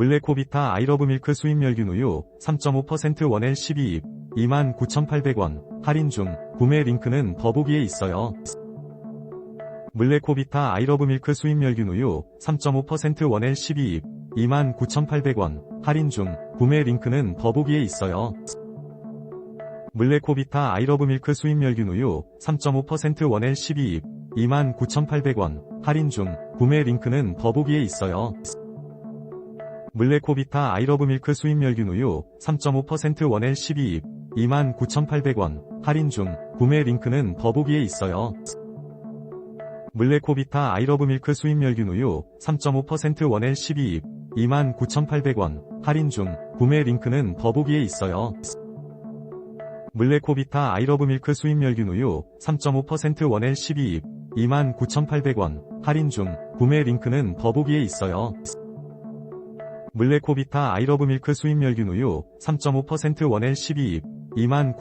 물레코비타 아이러브 밀크 수입 멸균 우유 3.5% 원액 12입 29,800원 할인 중 구매 링크는 더보기에 있어요. 물레코비타 아이러브 밀크 수입 멸균 우유 3.5% 원액 12입 29,800원 할인 중 구매 링크는 더보기에 있어요. 물레코비타 아이러브 밀크 수입 멸균 우유 3.5% 원액 12입 29,800원 할인 중 구매 링크는 더보기에 있어요. 물레코비타 아이러브 밀크 수입 멸균 우유 3.5% 원액 12입 29,800원 할인 중 구매 링크는 더보기에 있어요. 물레코비타 아이러브 밀크 수입 멸균 우유 3.5% 원액 12입 29,800원 할인 중 구매 링크는 더보기에 있어요. 물레코비타 아이러브 밀크 수입 멸균 우유 3.5% 원액 12입 29,800원 할인 중 구매 링크는 더보기에 있어요. 물레코비타 아이러브 밀크 수입 멸균 우유 3.5% 원액 12입 29,800원